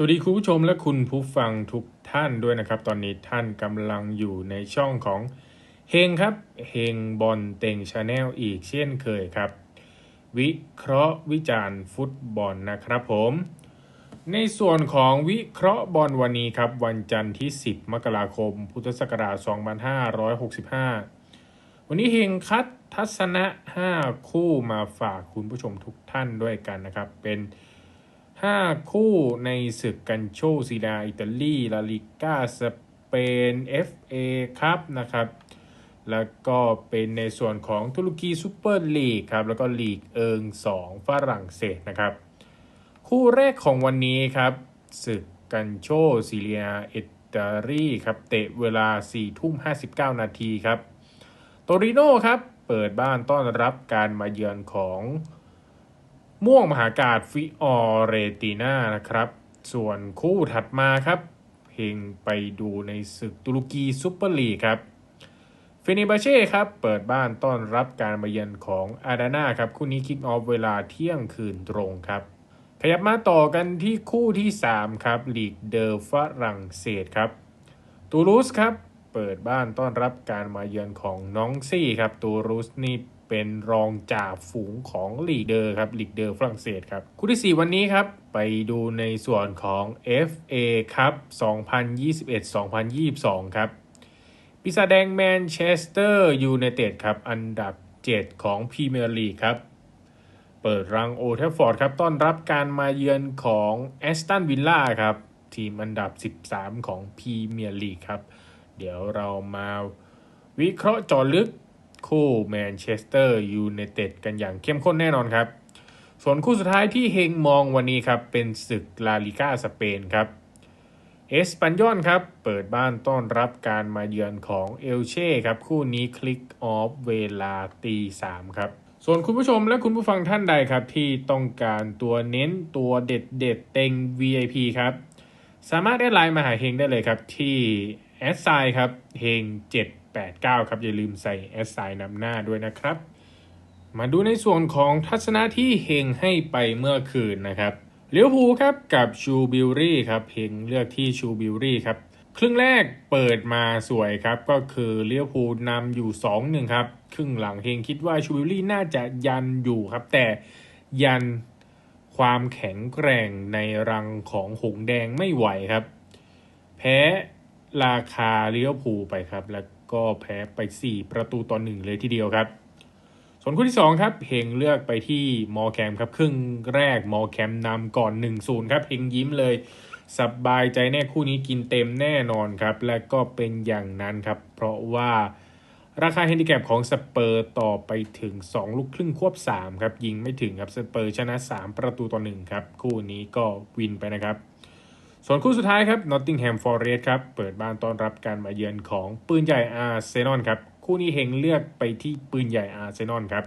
สวัสดีคุณผู้ชมและคุณผู้ฟังทุกท่านด้วยนะครับ ตอนนี้ท่านกำลังอยู่ในช่องของเฮงครับเฮงบอลเต็งชาแนลอีกเช่นเคยครับ วิเคราะห์วิจารณ์ฟุตบอลนะครับผม ในส่วนของวิเคราะห์บอลวันนี้ครับ วันจันทร์ที่ 10 มกราคม พุทธศักราช 2565 วันนี้เฮงคัดทัศนะ 5 คู่มาฝากคุณผู้ชมทุกท่านด้วยกันนะครับ เป็น 5 คู่ในศึกกันโชซีดาอิตาลีลาลิก้าสเปน FA ครับนะครับ แล้วก็เป็นในส่วนของตุรกีซูเปอร์ลีกครับ แล้วก็ลีกเอิง 2 ฝรั่งเศสนะครับ คู่แรกของวันนี้ครับศึกกันโชซีเรียอิตาลีครับ เตะเวลา4ทุ่ม59 นาทีครับ โตริโนครับ เปิดบ้านต้อนรับการมาเยือนของ ม่วงมหากาศฟิออเรติน่านะครับ ส่วนคู่ถัดมาครับเพลงไปดูในศึกตุรกีซุปเปอร์ลีกครับเฟเนบาเช่ครับ เปิดบ้านต้อนรับการมาเยือนของอาดาน่าครับ คู่นี้คิกออฟเวลาเที่ยงคืนตรงครับ ขยับมาต่อกันที่คู่ที่ 3 ครับลีกเดอฝรั่งเศสครับ ตูลูสครับ เปิดบ้านต้อนรับการมาเยือนของน้องซี่ครับ ตูลูสนี่ เป็นรองจ่าฝูงของลีกเดอร์ครับลีกเดอร์ฝรั่งเศสครับคู่ที่ 4 วันนี้ครับ ไปดูในส่วนของ FA ครับ 2021-2022 ครับปีศาจแดงแมนเชสเตอร์ยูไนเต็ดครับ อันดับ 7 ของพรีเมียร์ลีกครับ เปิดรังโอเทฟฟอร์ดครับ ต้อนรับการมาเยือนของแอสตันวิลล่าครับ ทีมอันดับ 13 ของพรีเมียร์ลีกครับ เดี๋ยวเรามาวิเคราะห์จอลึก คู่แมนเชสเตอร์ยูไนเต็ดกันอย่างเข้มข้นแน่นอนครับ ส่วนคู่สุดท้ายที่เฮงมองวันนี้ครับเป็นศึกลาลิก้าสเปนครับเอสปันยอนครับเปิดบ้านต้อนรับการมาเยือนของเอลเช่ครับคู่นี้คลิกออฟเวลาตีสามครับส่วนคุณผู้ชมและคุณผู้ฟังท่านใดครับที่ต้องการตัวเน้นตัวเด็ดเด็ดเต็ง VIP ครับสามารถแอดไลน์มาหาเฮงได้เลยครับที่แอดไซน์ครับเฮง 89 ครับ อย่าลืมใส่แอดไซนำหน้าด้วยนะครับ มาดูในส่วนของทัศนะที่เฮงให้ไปเมื่อคืนนะครับเลี้ยวภูครับกับชูบิลรี่ครับเฮงเลือกที่ชูบิลรี่ครับครึ่งแรกเปิดมาสวยครับก็คือเลี้ยวภูนำอยู่ 2-1 ครับ ครึ่งหลังเฮงคิดว่าชูบิลรี่น่าจะยันอยู่ครับ แต่ยันความแข็งแกร่งในรังของหงแดงไม่ไหวครับ แพ้ราคาเลี้ยวภูไปครับ แล้ว ก็แพ้ไป 4 ประตูต่อหนึ่งเลยทีเดียวครับ ส่วนคู่ที่ 2 ครับเฮงเลือกไปที่มอแคมครับครึ่งแรกมอแคมนำก่อน1-0ครับเฮงยิ้มเลยสบายใจแน่คู่นี้กินเต็มแน่นอนครับ และก็เป็นอย่างนั้นครับ เพราะว่าราคาเฮนดิแคปของสเปอร์ต่อไปถึง 2 ลูกครึ่งควบ 3 ครับ ยิงไม่ถึงครับสเปอร์ชนะ 3 ประตูต่อ1ครับ คู่นี้ก็วินไปนะครับ ส่วนคู่สุดท้ายครับ Nottingham Forest ครับเปิดบ้านต้อนรับการมาเยือนของปืนใหญ่อาร์เซนอลครับคู่นี้เฮงเลือกไปที่ปืนใหญ่อาร์เซนอลครับ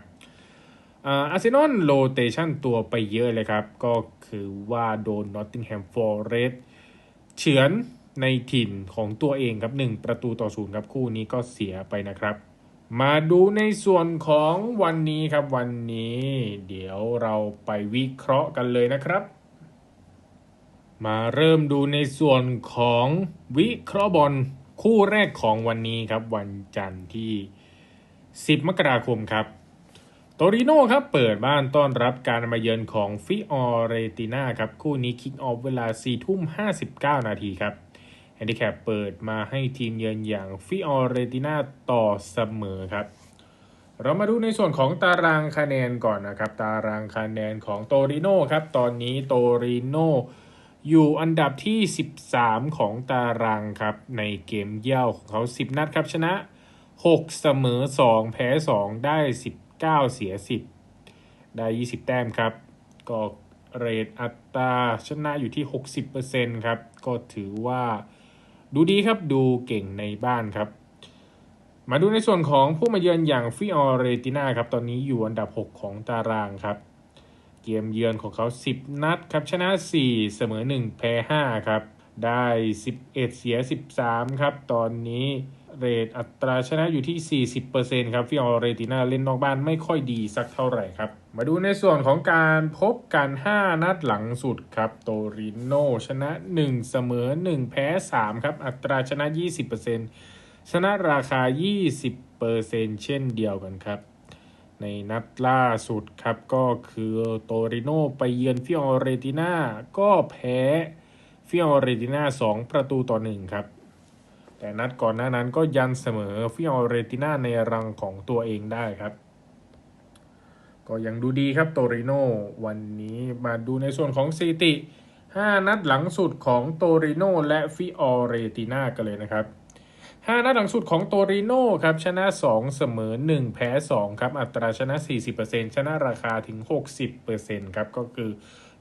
อาร์เซนอลโรเตชันตัวไปเยอะเลยครับ ก็คือว่าโดน Nottingham Forest เฉือนในถิ่นของตัวเองครับ 1 ประตูต่อศูนย์ครับคู่นี้ก็เสียไปนะครับ มาดูในส่วนของวันนี้ครับวันนี้ เดี๋ยวเราไปวิเคราะห์กันเลยนะครับ มาเริ่มดูในส่วนของวิเคราะห์บอลคู่แรกของวันนี้ครับวันจันทร์ที่ 10 มกราคมครับ โตริโน่ครับเปิดบ้านต้อนรับการมาเยือนของฟิออเรติน่าครับ คู่นี้คิกออฟเวลา 4 ทุ่ม 59 นาทีครับแฮนดิแคปเปิดมาให้ทีมเยือนอย่างฟิออเรติน่าต่อเสมอครับ เรามาดูในส่วนของตารางคะแนนก่อนนะครับ ตารางคะแนนของโตริโน่ครับ ตอนนี้โตริโน่ อยู่อันดับที่ 13 ของตารางครับ ในเกมเย่าของเขา 10 นัดครับชนะ 6 เสมอ 2 แพ้ 2 ได้ 19 เสีย 10 ได้ 20 แต้มครับ ก็เรทอัตราชนะอยู่ที่ 60%ครับ ก็ถือว่าดูดีครับดูเก่งในบ้านครับ มาดูในส่วนของผู้มาเยือนอย่างฟิออเรติน่าครับ ตอนนี้อยู่อันดับ 6 ของตารางครับ เกมเยือนของเขา 10 นัดครับชนะ 4 เสมอ 1 แพ้ 5 ครับ ได้ 11 เสีย 13 ครับ ตอนนี้เรทอัตราชนะอยู่ที่ 40%ครับฟิออเรติน่าเล่นนอกบ้านไม่ค่อยดีสักเท่าไหร่ครับ มาดูในส่วนของการพบกัน 5 นัดหลังสุดครับ โตริโนชนะ 1 เสมอ 1 แพ้ 3 ครับ อัตราชนะ 20%ชนะราคา 20%เช่นเดียวกันครับ ในนัดล่าสุดครับก็คือโตริโนไปเยือนฟิออเรติน่าก็แพ้ฟิออเรติน่า2ประตูต่อ1ครับ แต่นัดก่อนหน้านั้นก็ยันเสมอฟิออเรติน่าในรังของตัวเองได้ครับ ก็ยังดูดีครับโตริโนวันนี้มาดูในส่วนของสถิติ 5 นัดหลังสุดของโตริโนและฟิออเรติน่ากันเลยนะครับ 5 นัดหลังสุดของโตริโน่ครับชนะ 2 เสมอ 1 แพ้ 2 ครับ อัตราชนะ 40%ชนะราคาถึง 60%ครับ ก็คือ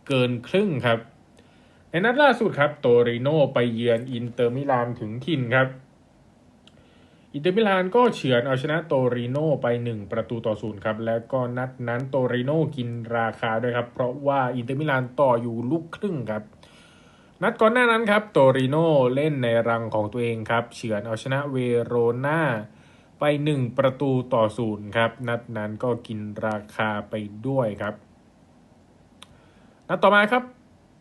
เกินครึ่งครับ ในนัดล่าสุดครับโตริโน่ไปเยือนอินเตอร์มิลานถึงถิ่นครับ อินเตอร์มิลานก็เฉือนเอาชนะโตริโน่ไป 1 ประตูต่อศูนย์ครับ แล้วก็นัดนั้นโตริโน่กินราคาด้วยครับ เพราะว่าอินเตอร์มิลานต่ออยู่ลูกครึ่งครับ นัดก่อนหน้านั้นครับโตริโนเล่นในรังของตัวเองครับเฉือนเอาชนะเวโรนาไป 1 ประตูต่อศูนย์ครับนัดนั้นก็กินราคาไปด้วยครับ นัดต่อมาครับ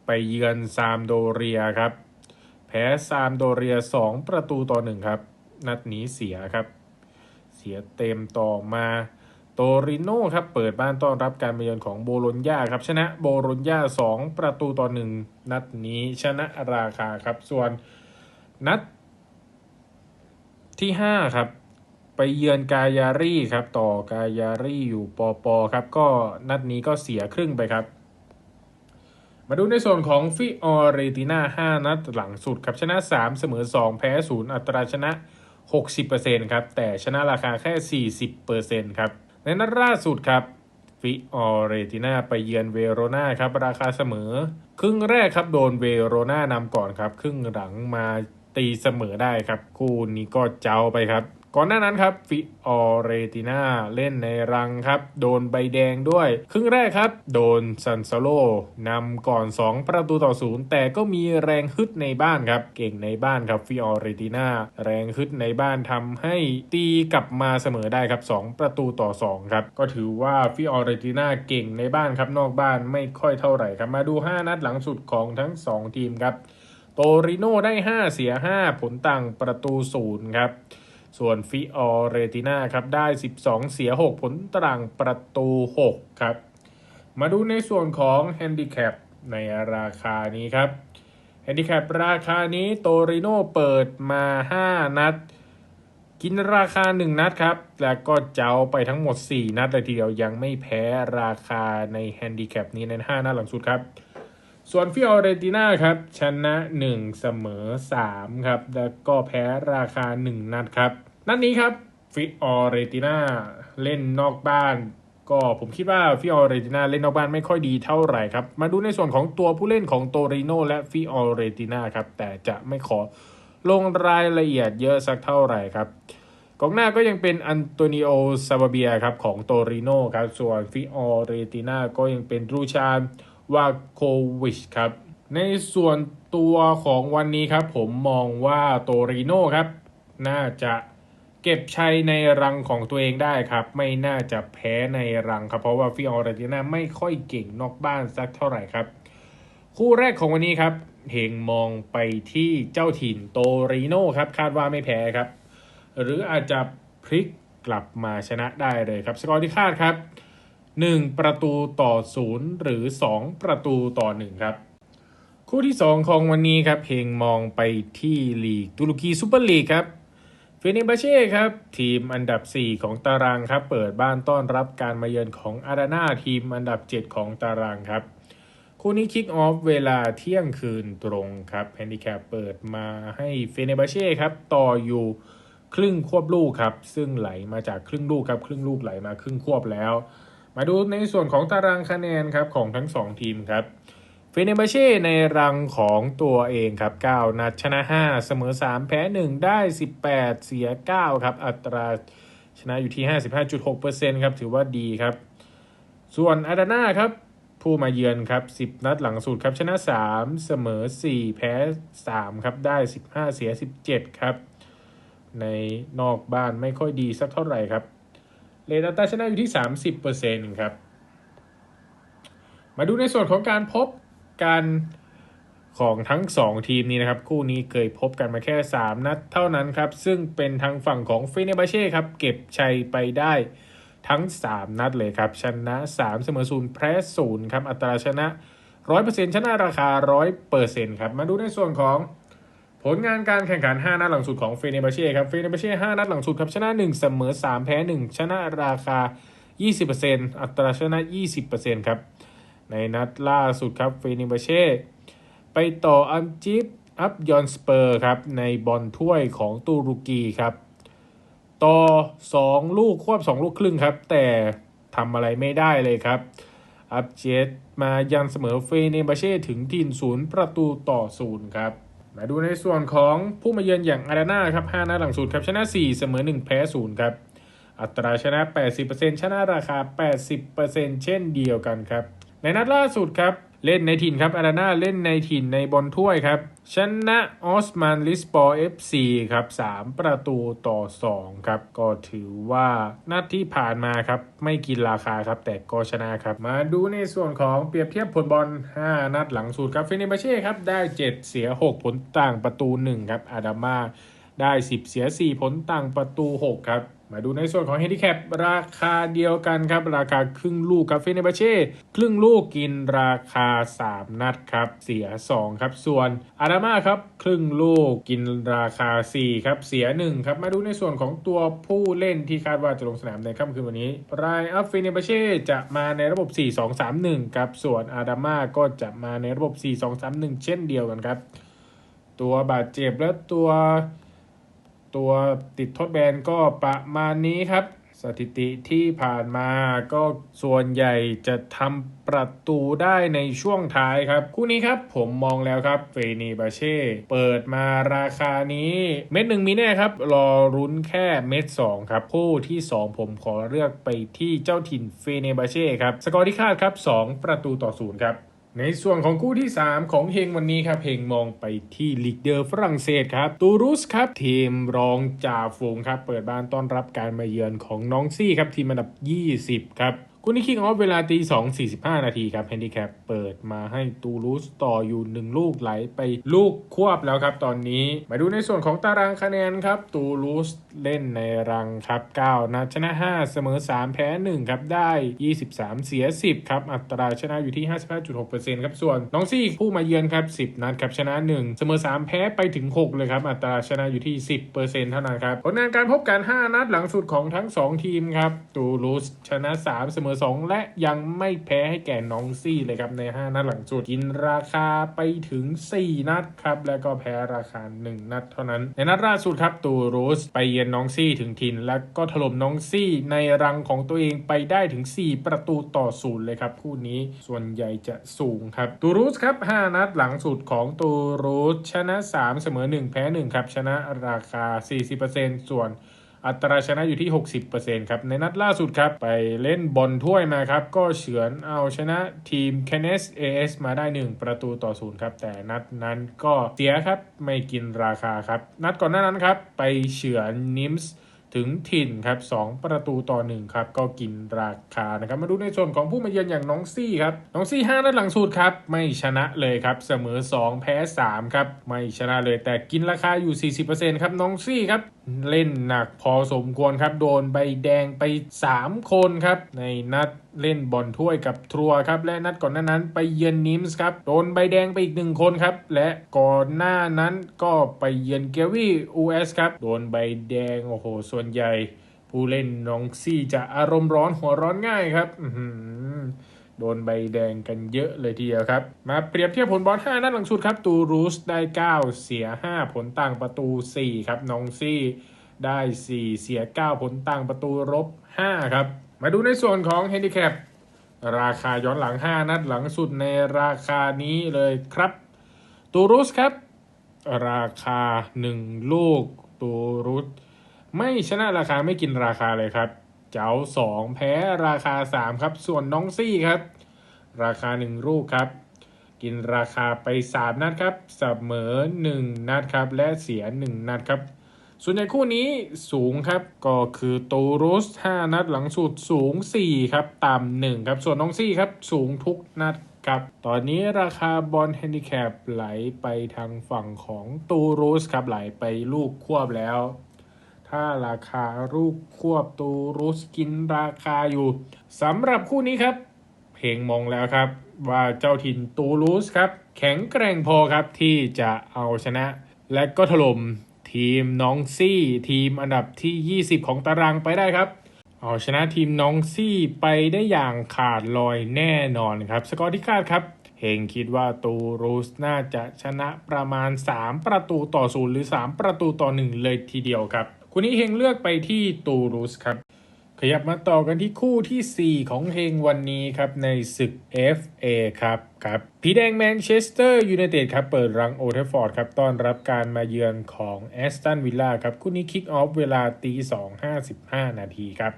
ไปเยือนซามโดเรียครับ แพ้ซามโดเรีย 2 ประตูต่อ1ครับ นัดนี้เสียครับ เสียเต็มต่อมา โตริโนครับเปิดบ้านต้อนรับการมาเยือนของโบโลญญาครับชนะโบโลญญา2 ประตูต่อ 1 นัดนี้ชนะราคาครับ ส่วนนัดที่5ครับไปเยือนกายารี่ครับต่อกายารี่อยู่ปอปอครับก็นัดนี้ก็เสียครึ่งไปครับ มาดูในส่วนของฟิออเรติน่า5นัดหลังสุดครับชนะ 3 เสมอ 2 แพ้ 0 อัตราชนะ 60%ครับแต่ชนะราคาแค่ 40%ครับ นนัดล่าสุดครับฟิออเรติน่าไปเยือนเวโรนาครับราคาเสมอ ครึ่งแรกครับโดนเวโรนานำก่อนครับ ครึ่งหลังมาตีเสมอได้ครับ คู่นี้ก็เจ้าไปครับ ก่อนหน้านั้นครับฟิออเรติน่าเล่นในรังครับ โดนใบแดงด้วย ครึ่งแรกครับ โดนซันซาโลนำก่อน 2 ประตูต่อศูนย์แต่ก็มีแรงฮึดในบ้านครับ เก่งในบ้านครับฟิออเรติน่าแรงฮึดในบ้านทำให้ตีกลับมาเสมอได้ครับ 2 ประตูต่อ2ครับก็ถือว่าฟิออเรติน่าเก่งในบ้านครับนอกบ้านไม่ค่อยเท่าไหร่ครับมาดู 5 นัดหลังสุดของทั้ง 2 ทีมครับโตริโนได้ 5 เสีย 5 ผลต่างประตูศูนย์ครับ ส่วนฟิออเรติน่าครับได้ 12 เสีย 6 ผลต่างประตู 6 ครับ มาดูในส่วนของแฮนดิแคปในราคานี้ครับแฮนดิแคปราคานี้โตริโนเปิดมา 5 นัด กินราคา 1 นัดครับ แล้วก็เจ้าไปทั้งหมด 4 นัดเลยทีเดียวยังไม่แพ้ราคาในแฮนดิแคปนี้ใน 5 นัดหลังสุดครับ ส่วนฟิออเรติน่าครับ ชนะ 1 เสมอ 3 ครับ แล้วก็แพ้ราคา 1 นัดครับ นัดนี้ครับฟิออเรติน่าเล่นนอกบ้าน ก็ผมคิดว่าฟิออเรติน่าเล่นนอกบ้านไม่ค่อยดีเท่าไหร่ครับ มาดูในส่วนของตัวผู้เล่นของโตริโนและฟิออเรติน่าครับ แต่จะไม่ขอลงรายละเอียดเยอะสักเท่าไหร่ครับกองหน้าก็ยังเป็นอันโตนิโอซาบเบียครับของโตริโนครับ ส่วนฟิออเรติน่าก็ยังเป็นรูชาน วาโควิชครับ ในส่วนตัวของวันนี้ครับ ผมมองว่าโตริโนครับ น่าจะเก็บชัยในรังของตัวเองได้ครับ ไม่น่าจะแพ้ในรังครับ เพราะว่าฟิออเรติน่าไม่ค่อยเก่งนอกบ้านสักเท่าไหร่ครับ คู่แรกของวันนี้ครับเฮงมองไปที่เจ้าถิ่นโตริโนครับ คาดว่าไม่แพ้ครับ หรืออาจจะพลิกกลับมาชนะได้เลยครับ สกอร์ที่คาดครับ 1 ประตูต่อ 0 หรือ 2 ประตูต่อ 1 ครับ คู่ที่ 2 ของวันนี้ครับเพงมองไปที่ลีกตุรกีซูเปอร์ลีกครับเฟเนบาเช่ครับ ทีมอันดับ 4 ของตารางครับ เปิดบ้านต้อนรับการมาเยือนของอารานาทีมอันดับ 7 ของตารางครับ คู่นี้คิกออฟเวลาเที่ยงคืนตรงครับแฮนดิแคปเปิดมาให้เฟเนบาเช่ครับ ต่ออยู่ครึ่งควบลูกครับ ซึ่งไหลมาจากครึ่งลูกครับ ครึ่งลูกไหลมาครึ่งควบแล้ว มาดูในส่วนของตารางคะแนนครับของทั้ง 2 ทีมครับเฟเนบาเช่ในรังของตัวเองครับ 9 นัดชนะ 5 เสมอ 3 แพ้ 1 ได้ 18 เสีย 9 ครับ อัตราชนะอยู่ที่ 55.6%ครับ ถือว่าดีครับ ส่วนอาดาน่าครับ ผู้มาเยือนครับ 10 นัดหลังสุดครับ ชนะ 3 เสมอ 4 แพ้ 3 ครับ ได้ 15 เสีย 17 ครับ ในนอกบ้านไม่ค่อยดีสักเท่าไหร่ครับ เลนอัตาชนะอยู่ที่ 30%ครับ มาดูในส่วนของการพบกันของทั้ง 2 ทีมนี้นะครับ คู่นี้เคยพบกันมาแค่ 3 นัดเท่านั้นครับ ซึ่งเป็นทางฝั่งของเฟเนบาเช่ครับ เก็บชัยไปได้ทั้ง 3 นัดเลยครับ ชนะ 3 เสมอศูนย์แพ้ศูนย์ครับ อัตราชนะ 100%ชนะราคา 100%ครับ มาดูในส่วนของ ผลงานการแข่งขัน 5 นัดหลังสุดของเฟเนบาเช่ครับ เฟเนบาเช่5นัดหลังสุดครับชนะ 1 เสมอ 3 แพ้ 1 ชนะราคา 20%อัตราชนะ 20%ครับ ในนัดล่าสุดครับเฟเนบาเช่ไปต่ออัมจิปอัพยอนสเปอร์ครับ ในบอลถ้วยของตูรุกีครับ ต่อ 2 ลูกควบ 2 ลูกครึ่งครับ แต่ทำอะไรไม่ได้เลยครับ อัพเจตมายันเสมอเฟเนบาเช่ถึงทีนศูนย์ประตูต่อศูนย์ครับ มาดูในส่วนของผู้มาเยือนอย่างอาราน่าครับ5นัดหลังสุดครับชนะ 4 เสมอ 1 แพ้ 0 ครับ อัตราชนะ 80%ชนะราคา 80%เช่นเดียวกันครับ ในนัดล่าสุดครับ เล่นในถิ่นครับอาราน่าเล่นในถิ่นในบอลถ้วยครับ ชนะออสมานลิสปอร์เอฟซีครับ3ประตูต่อ2ครับ ก็ถือว่านัดที่ผ่านมาครับ ไม่กินราคาครับ แต่ก็ชนะครับ มาดูในส่วนของเปรียบเทียบผลบอล 5 นัดหลังสุดครับเฟเนบาเช่ครับ ได้ 7 เสีย 6 ผลต่างประตู 1 ครับอาดามาได้ 10 เสีย 4 ผลต่างประตู 6 ครับ มาดูในส่วนของเฮดิแคปราคาเดียวกันครับ ราคาครึ่งลูกครับเฟเนบาเช่ครึ่งลูกกินราคา 3 นัดครับ เสีย 2 ครับ ส่วนอาดามาครับ ครึ่งลูกกินราคา 4 ครับ เสีย 1 ครับ มาดูในส่วนของตัวผู้เล่นที่คาดว่าจะลงสนามในค่ำคืนวันนี้รายอัพเฟเนบาเช่จะมาในระบบ 4-2-3-1 ครับ ส่วนอาดามาก็จะมาในระบบ 4-2-3-1 เช่นเดียวกันครับ ตัวบาดเจ็บและตัว ตัวติดทดแบนก็ประมาณนี้ครับ สถิติที่ผ่านมาก็ส่วนใหญ่จะทำประตูได้ในช่วงท้ายครับ คู่นี้ครับผมมองแล้วครับเฟนีบาเช่ เปิดมาราคานี้เม็ดหนึ่งมีแน่ครับ รอรุ้นแค่เม็ดสองครับ คู่ที่ 2 ผมขอเลือกไปที่เจ้าถิ่นเฟเนบาเช่ครับ สกอร์ที่คาดครับ 2 ประตูต่อศูนย์ครับ ในส่วนของคู่ที่ 3 ของเฮงวันนี้ครับเฮงมองไปที่ลีกเดอร์ฝรั่งเศสครับตูรุสครับทีมรองจ่าฝูงครับเปิดบ้านต้อนรับการมาเยือนของน้องซี่ครับทีมอันดับ 20 ครับ คู่นี้คิงออฟเวลาตี2 45นาทีครับแฮนดิแคปเปิดมาให้ตูรุสต่ออยู่1ลูกไหลไปลูกควบแล้วครับตอนนี้ มาดูในส่วนของตารางคะแนนครับ ตูรุสเล่นในรังครับ9นัดชนะ5เสมอ3แพ้1ครับได้23เสีย10ครับอัตราชนะอยู่ที่55.6%ครับส่วนน้องซี่ผู้มาเยือนครับ10นัดครับชนะ1เสมอ3แพ้ไปถึง6เลยครับอัตราชนะอยู่ที่10%เท่านั้นครับผลงานการพบกัน5นัดหลังสุดของทั้ง2ทีมครับตูรุสชนะ3เสมออ 2 และยังไม่แพ้ให้แก่น้องซี่เลยครับใน 5 นัดหลังสุดกินราคาไปถึง 4 นัดครับ แล้วก็แพ้ราคา 1 นัดเท่านั้น ในนัดล่าสุดครับตูรุสไปเยือนน้องซี่ถึงถิ่น แล้วก็ถล่มน้องซี่ในรังของตัวเองไปได้ถึง 4 ประตูต่อศูนย์เลยครับคู่นี้ส่วนใหญ่จะสูงครับตูรุสครับ 5 นัดหลังสุดของตูรุสชนะ 3 เสมอ 1 แพ้ 1 ครับ ชนะราคา 40%ส่วน อัตราชนะอยู่ที่ 60%ครับในนัดล่าสุดครับ ไปเล่นบอลถ้วยมาครับ ก็เฉือนเอาชนะทีม c a n e s AS มาได้ 1 ประตูต่อศูนย์ครับ แต่นัดนั้นก็เสียครับ ไม่กินราคาครับ นัดก่อนหน้านั้นครับ ไปเฉือนนิมส์ถึงถิ่นครับ 2 ประตูต่อ 1 ครับ ก็กินราคานะครับ มาดูในส่วนของผู้มาเยือนอย่างน้องซี่ครับ น้องซี่ 5 นัดหลังสุดครับ ไม่ชนะเลยครับ เสมอ 2 แพ้ 3 ครับ ไม่ชนะเลยแต่กินราคาอยู่ 40%ครับ น้องซี่ครับ เล่นหนักพอสมควรครับ โดนใบแดงไป 3 คนครับ ในนัดเล่นบอลถ้วยกับทัวครับ และนัดก่อนหน้านั้นไปเยือนนิมส์ครับ โดนใบแดงไปอีกหนึ่งคนครับ และก่อนหน้านั้นก็ไปเยือนเกวี่อูเอสครับ โดนใบแดงโอ้โห ส่วนใหญ่ ผู้เล่นน้องซี่จะอารมณ์ร้อนหัวร้อนง่ายครับ โดนใบแดงกันเยอะเลยทีเดียวครับ มาเปรียบเทียบผลบอล5นัดหลังสุดครับ ตูรูสได้ 9 เสีย 5 ผลต่างประตู 4 ครับนองซี่ได้ 4 เสีย 9 ผลต่างประตูลบ5 ครับ มาดูในส่วนของเฮนดิแคปราคาย้อนหลัง 5 นัดหลังสุดในราคานี้เลยครับ ตูรุสครับ ราคา 1 ลูก ตูรุสไม่ชนะราคาไม่กินราคาเลยครับ เจ้า2แพ้ราคา3ครับ ส่วนน้องซี่ครับ ราคา1ลูกครับ กินราคาไป3นัดครับเสมอ1นัดครับ และเสีย1นัดครับส่วนใหญ่คู่นี้สูงครับก็คือตูรุส 5 นัดหลังสุดสูง 4 ครับต่ำ1ครับ ส่วนน้องซี่ครับสูงทุกนัดครับ ตอนนี้ราคาบอลแฮนดิแคปไหลไปทางฝั่งของตูรุสครับไหลไปลูกควบแล้ว ถ้าราคาลูกควบตูรุสกินราคาอยู่สำหรับคู่นี้ครับ เพลงมองแล้วครับ ว่าเจ้าถิ่นตูลูสครับ แข็งแกร่งพอครับที่จะเอาชนะ และก็ถล่มทีมน้องซี่ ทีมอันดับที่ 20 ของตารางไปได้ครับเอาชนะทีมน้องซี่ไปได้อย่างขาดลอยแน่นอนครับ สกอร์ที่คาดครับเฮงคิดว่าตูรูสน่าจะชนะประมาณ 3 ประตูต่อศูนย์หรือ 3 ประตูต่อ 1 เลยทีเดียวครับ คุณนี้เฮงเลือกไปที่ตูรุสครับ ขยับมาต่อกันที่คู่ที่ 4 ของเฮงวันนี้ครับในศึก FA ครับครับผีแดงแมนเชสเตอร์ยูไนเต็ดครับเปิดรังโอเทฟอร์ดครับต้อนรับการมาเยือนของแอสตันวิลล่าครับคู่นี้คิกออฟเวลาตี2 55 นาทีครับ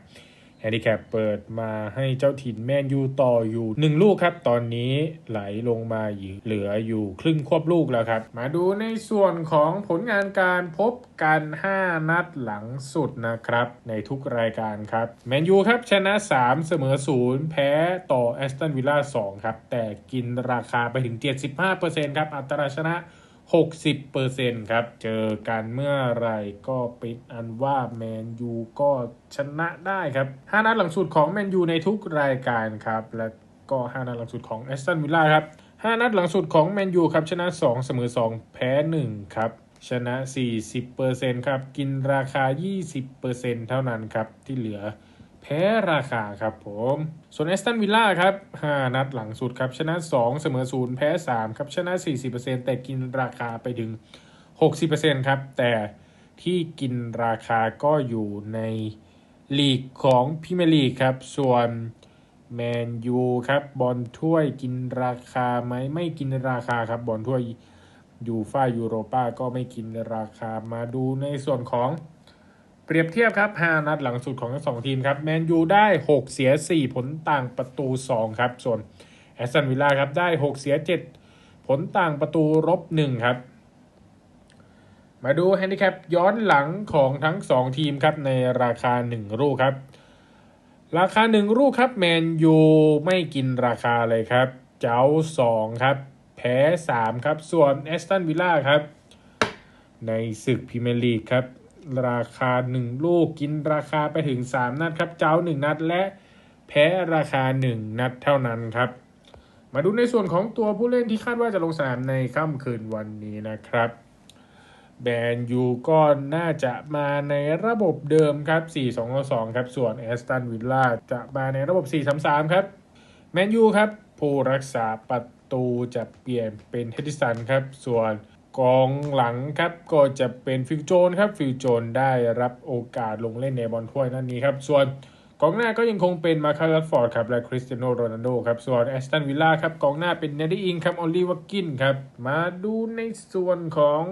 แฮนดิแคปเปิดมาให้เจ้าถิ่นแมนยูต่ออยู่ 1 ลูกครับ ตอนนี้ไหลลงมาอยู่เหลืออยู่ครึ่งควบลูกแล้วครับ มาดูในส่วนของผลงานการพบกัน 5 นัดหลังสุดนะครับ ในทุกรายการครับแมนยูครับชนะ 3 เสมอ 0 แพ้ต่อแอสตันวิลล่า2ครับ แต่กินราคาไปถึง 75%ครับอัตราชนะ 60%ครับ เจอกันเมื่อไรก็เป็นอันว่าแมนยูก็ชนะได้ครับ 5 นัดหลังสุดของแมนยูในทุกรายการครับ และก็ 5 นัดหลังสุดของแอสตันวิลล่าครับ 5 นัดหลังสุดของแมนยูครับ ชนะ 2 เสมอ 2 แพ้ 1 ครับ ชนะ 40%ครับ กินราคา 20%เท่านั้นครับ ที่เหลือ แพ้ราคาครับผม ส่วนแอสตันวิลล่าครับ 5 นัดหลังสุดครับ ชนะ 2 เสมอ 0 แพ้ 3 ครับ ชนะ 40%แต่กินราคาไปถึง 60%ครับ แต่ที่กินราคาก็อยู่ในลีกของพรีเมลีกครับ ส่วนแมนยูครับบอลถ้วยกินราคาไหมไม่กินราคาครับบอลถ้วยยูฟ่ายูโรปาก็ไม่กินราคามาดูในส่วนของ เปรียบเทียบครับ 5 นัดหลังสุดของทั้งสองทีมครับแมนยูได้ 6 เสีย 4 ผลต่างประตู 2 ครับ ส่วนแอสตันวิลล่าครับได้ 6 เสีย 7 ผลต่างประตูลบ1ครับ มาดูแฮนดิแคปย้อนหลังของทั้ง 2 ทีมครับในราคา 1 ลูกครับ ราคา 1 ลูกครับแมนยูไม่กินราคาเลยครับ เจ้า 2 ครับ แพ้ 3 ครับ ส่วนแอสตันวิลล่าครับ ในศึกพรีเมียร์ลีกครับ ราคา 1 ลูกกินราคาไปถึง 3 นัดครับ เจ้า 1 นัดและแพ้ราคา 1 นัดเท่านั้นครับ มาดูในส่วนของตัวผู้เล่นที่คาดว่าจะลงสนามในค่ำคืนวันนี้นะครับ แบนยูก็น่าจะมาในระบบเดิมครับ 4-2-2 ครับ ส่วนแอสตันวิลล่าจะมาในระบบ 4-3-3 ครับ แมนยูครับ ผู้รักษาประตูจะเปลี่ยนเป็นเฮดิสันครับ ส่วน กองหลังครับก็จะเป็นฟิลโจนครับฟิลโจนได้รับโอกาสลงเล่นในบอลถ้วยนั่นนี้ครับ ส่วนกองหน้าก็ยังคงเป็นมาคารัสฟอร์ดครับและคริสเตียโนโรนัลโดครับส่วนแอสตันวิลล่าครับกองหน้าเป็นเนดดี้อิงครับออลลี่วักกินครับ มาดูในส่วนของ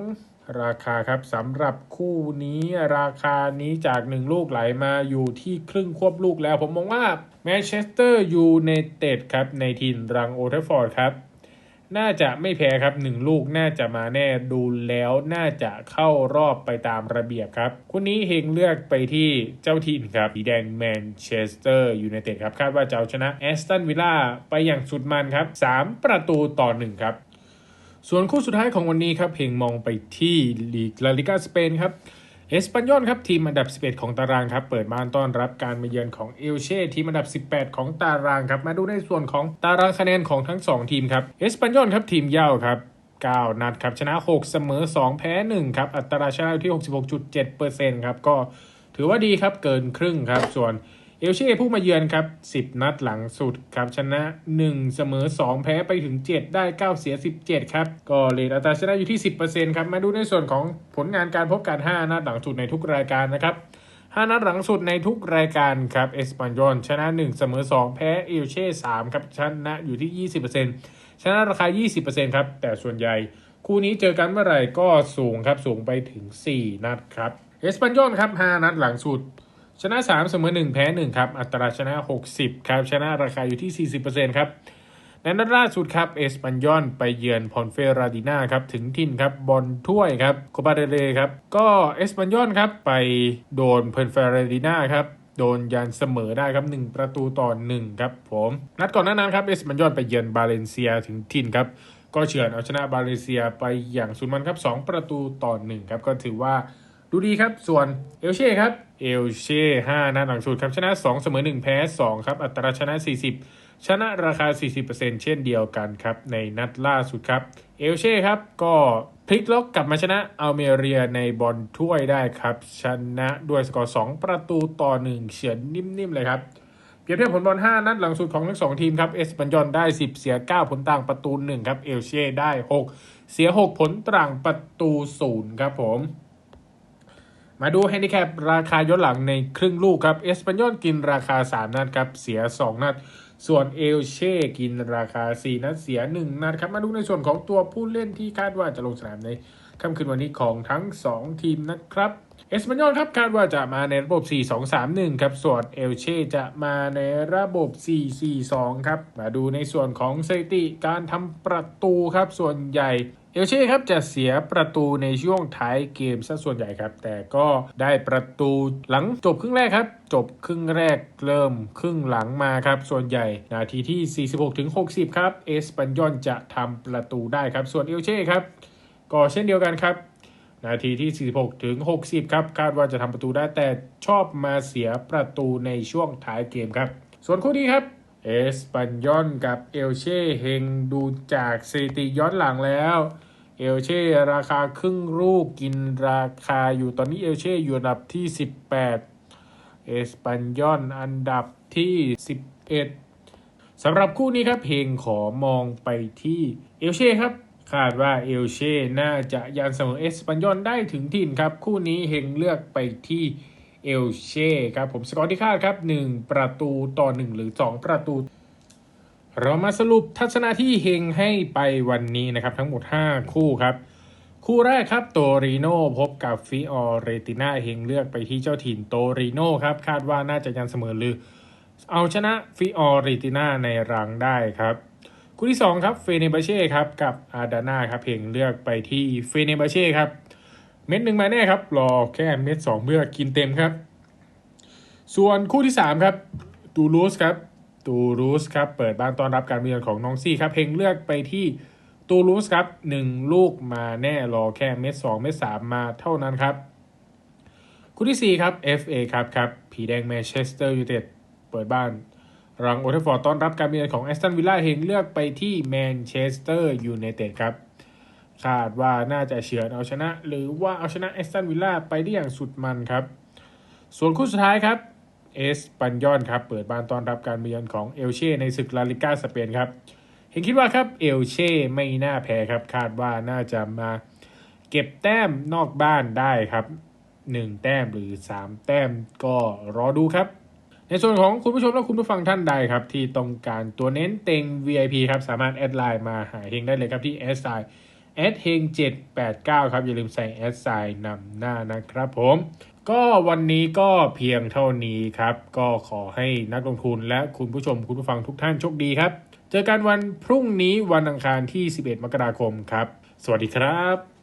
ราคาครับสำหรับคู่นี้ราคานี้จาก 1 ลูกไหลมาอยู่ที่ครึ่งควบลูกแล้ว ผมมองว่าแมนเชสเตอร์ยูไนเต็ดครับในทีมรังโอเทฟอร์ดครับ น่าจะไม่แพ้ครับ1ลูกน่าจะมาแน่ดูแล้วน่าจะเข้ารอบไปตามระเบียบครับคู่นี้เฮงเลือกไปที่เจ้าทีมครับสีแดงแมนเชสเตอร์ยูไนเต็ดครับคาดว่าจะเอาชนะแอสตันวิลล่าไปอย่างสุดมันครับ 3 ประตูต่อ 1 ครับ ส่วนคู่สุดท้ายของวันนี้ครับเพงมองไปที่ลีกลาลิกาสเปนครับ เอสปันยอนครับทีมอันดับ 11 ของตารางครับเปิดบ้านต้อนรับการมาเยือนของเอลเช่ทีมอันดับ 18 ของตารางครับมาดูในส่วนของตารางคะแนนของทั้ง 2 ทีมครับเอสปันยอนครับทีมเย่าครับ9 นัดครับชนะ 6 เสมอ 2 แพ้ 1 ครับ อัตราชนะที่ 66.7%ครับก็ถือว่าดีครับเกินครึ่งครับส่วน เอลเช่ผู้มาเยือนครับ 10 นัดหลังสุดครับ ชนะ 1 เสมอ 2 แพ้ไปถึง 7 ได้ 9 เสีย 17 ครับ ก็เลทอัตราชนะอยู่ที่ 10%ครับ มาดูในส่วนของผลงานการพบกัน 5 นัดหลังสุดในทุกรายการนะครับ 5 นัดหลังสุดในทุกรายการครับเอสปันยอนชนะ 1 เสมอ 2 แพ้เอลเช่3ครับชนะอยู่ที่ 20%ชนะราคา 20%ครับ แต่ส่วนใหญ่คู่นี้เจอกันเมื่อไหร่ก็สูงครับสูงไปถึง 4 นัดครับเอสปันยอนครับ 5 นัดหลังสุด ชนะ 3 เสมอ 1 แพ้ 1 ครับ อัตราชนะ 60 ครับ ชนะราคาอยู่ที่ 40%ครับในนัดล่าสุดครับ เอสปันยอนไปเยือนพอนเฟราดิน่าครับ ถึงถิ่นครับ บอลถ้วยครับโคปาเดเรครับ ก็เอสปันยอนครับ ไปโดนเพนเฟราดิน่าครับโดนยันเสมอได้ครับ 1 ประตูต่อ 1 ครับผม นัดก่อนหน้านั้นครับ เอสปันยอนไปเยือนบาเลนเซียถึงถิ่นครับ ก็เฉือนเอาชนะบาเลนเซียไปอย่างสุดมันครับ 2 ประตูต่อ 1 ครับ ก็ถือว่าดูดีครับ ส่วนเอลเช่ครับ เอลเช่5นัดหลังสุดครับ ชนะ 2 เสมอ 1 แพ้ 2 ครับ อัตราชนะ 40 ชนะราคา 40%เช่นเดียวกันครับ ในนัดล่าสุดครับ เอลเช่ครับ ก็พลิกล็อกกลับมาชนะอัลเมเรียในบอลถ้วยได้ครับ ชนะด้วยสกอร์ 2 ประตูต่อ 1 เฉือนนิ่ม ๆ เลยครับเปรียบเทียบผลบอล 5 นัดหลังสุดของทั้งสองทีมครับเอสปันยอนได้ 10 เสีย 9 ผลต่างประตู 1 ครับ เอลเช่ได้ 6 เสีย 6 ผลต่างประตู 0 ครับผม มาดูแฮนดิแคปราคาย้อนหลังในครึ่งลูกครับ เอสปันยอนกินราคา 3 นัดครับ เสีย 2 นัด ส่วนเอลเช่กินราคา 4 นัด เสีย 1 นัดครับ มาดูในส่วนของตัวผู้เล่นที่คาดว่าจะลงสนามในค่ำคืนวันนี้ของทั้ง 2 ทีมนะครับ เอสปันยอนครับคาดว่าจะมาในระบบ 4-2-3-1 ครับ ส่วนเอลเช่จะมาในระบบ 4-4-2 ครับ มาดูในส่วนของสถิติการทำประตูครับ ส่วนใหญ่ เอลเช่ครับจะเสียประตูในช่วงท้ายเกมซะส่วนใหญ่ครับ แต่ก็ได้ประตูหลังจบครึ่งแรกครับ จบครึ่งแรกเริ่มครึ่งหลังมาครับ ส่วนใหญ่นาทีที่ 46ถึง60 ครับ เอสปันยอนจะทำประตูได้ครับ ส่วนเอลเช่ครับ ก็เช่นเดียวกันครับ นาทีที่ 46ถึง60 ครับ คาดว่าจะทำประตูได้แต่ชอบมาเสียประตูในช่วงท้ายเกมครับ ส่วนคู่นี้ครับ เอสปันยอนกับเอลเช่เฮงดูจากสถิติย้อนหลังแล้ว เอลเช่ราคาครึ่งลูกกินราคาอยู่ตอนนี้เอลเช่อยู่อันดับที่ 18 เอสปันยอนอันดับที่ 11สำหรับคู่นี้ครับเพลงขอมองไปที่เอลเช่ครับ คาดว่าเอลเช่น่าจะยันเสมอเอสปันยอนได้ถึงถิ่นครับ คู่นี้เฮงเลือกไปที่ เอลเช่ครับผมสกอร์ที่คาดครับ 1 ประตูต่อ 1 หรือ 2 ประตู เรามาสรุปทัศนะที่เฮงให้ไปวันนี้นะครับ ทั้งหมด 5 คู่ครับ คู่แรกครับโตริโนพบกับฟิออเรติน่าเฮงเลือกไปที่เจ้าถิ่นโตริโนครับ คาดว่าน่าจะยันเสมอหรือ เอาชนะฟิออเรติน่าในรังได้ครับคู่ที่ 2 ครับเฟเนบาเช่ครับกับอาดาน่าครับเพลงเลือกไปที่เฟเนบาเช่ครับ เม็ดหนึ่งมาแน่ครับ รอแค่เม็ดสองเพื่อกินเต็มครับ ส่วนคู่ที่3ครับตูลูสครับตูลูสครับ เปิดบ้านต้อนรับการมาเยือนของน้องซี่ครับ เพลงเลือกไปที่ตูลูสครับหนึ่งลูกมาแน่รอแค่เม็ดสองเม็ดสามมาเท่านั้นครับ คู่ที่4ครับ FA ครับครับผีแดงแมนเชสเตอร์ยูไนเต็ดเปิดบ้านรังโอเทฟอร์ดต้อนรับการมาเยือนของแอสตันวิลล่าเฮงเลือกไปที่แมนเชสเตอร์ยูไนเต็ดครับ คาดว่าน่าจะเฉือนเอาชนะ หรือว่าเอาชนะแอสตันวิลล่าไปได้อย่างสุดมันครับ ส่วนคู่สุดท้ายครับเอสปันยอนครับ เปิดบ้านต้อนรับการมเยือนของเอลเช่ในศึกลาลิก้าสเปนครับ เห็นคิดว่าครับเอลเช่ไม่น่าแพ้ครับ คาดว่าน่าจะมาเก็บแต้มนอกบ้านได้ครับ 1 แต้มหรือ 3 แต้มก็รอดูครับ ในส่วนของคุณผู้ชมและคุณผู้ฟังท่านใดครับ ที่ต้องการตัวเน้นเต็ง VIP ครับ สามารถแอดไลน์มาหาเฮงได้เลยครับที่ s อ i แอดเฮง789 ครับ อย่าลืมใส่แอดไซน์นำหน้านะครับผม ก็วันนี้ก็เพียงเท่านี้ครับ ก็ขอให้นักลงทุนและคุณผู้ชมคุณผู้ฟังทุกท่านโชคดีครับ เจอกันวันพรุ่งนี้วันอังคารที่ 11 มกราคมครับ สวัสดีครับ